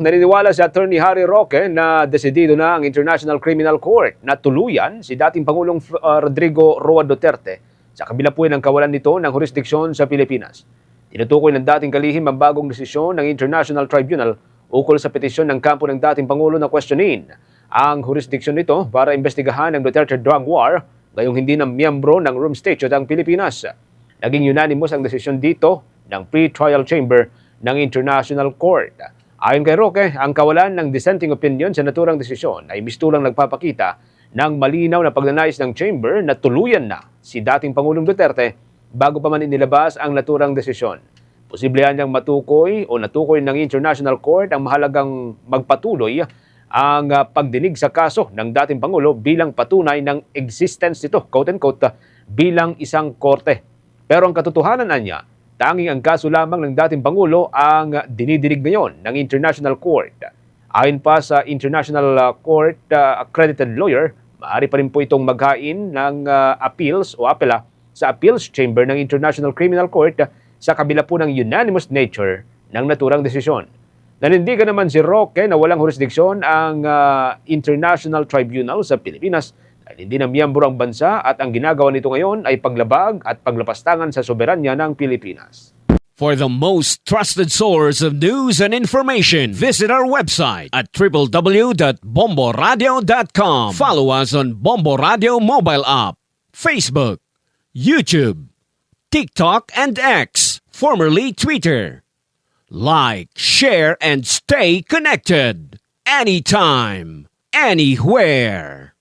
Naniniwala si Attorney Harry Roque na desidido na ang International Criminal Court na tuluyan si dating Pangulong uh, Rodrigo Roa Duterte sa kabila po ng kawalan nito ng jurisdiksyon sa Pilipinas. Tinutukoy ng dating kalihim ang bagong desisyon ng International Tribunal ukol sa petisyon ng kampo ng dating Pangulo na questionin ang jurisdiksyon nito para imbestigahan ang Duterte drug war gayong hindi na miyembro ng Room Statute ang Pilipinas. Naging unanimous ang desisyon dito ng pre-trial chamber ng International Court. Ayon kay Roque, ang kawalan ng dissenting opinion sa naturang desisyon ay mistulang nagpapakita ng malinaw na pagnanais ng chamber na tuluyan na si dating Pangulong Duterte bago pa man inilabas ang naturang desisyon. Posible niyang matukoy o natukoy ng International Court ang mahalagang magpatuloy ang ah, pagdinig sa kaso ng dating Pangulo bilang patunay ng existence nito, quote-unquote, bilang isang korte. Pero ang katotohanan niya, tanging ang kaso lamang ng dating Pangulo ang dinidinig ngayon ng International Court. Ayon pa sa International ah, Court ah, accredited lawyer, maaari pa rin po itong maghain ng ah, appeals o apela sa appeals chamber ng International Criminal Court sa kabila po ng unanimous nature ng naturang desisyon. Nanindigan naman si Roque na walang jurisdiksyon ang ah, International Tribunal sa Pilipinas dahil hindi na miyembro ang bansa at ang ginagawa nito ngayon ay paglabag at paglapastangan sa soberanya ng Pilipinas. For the most trusted source of news and information, visit our website at www.bomboradio.com. Follow us on Bombo Radio mobile app, Facebook, YouTube, TikTok, and X, formerly Twitter. Like, share, and stay connected. Anytime, anywhere.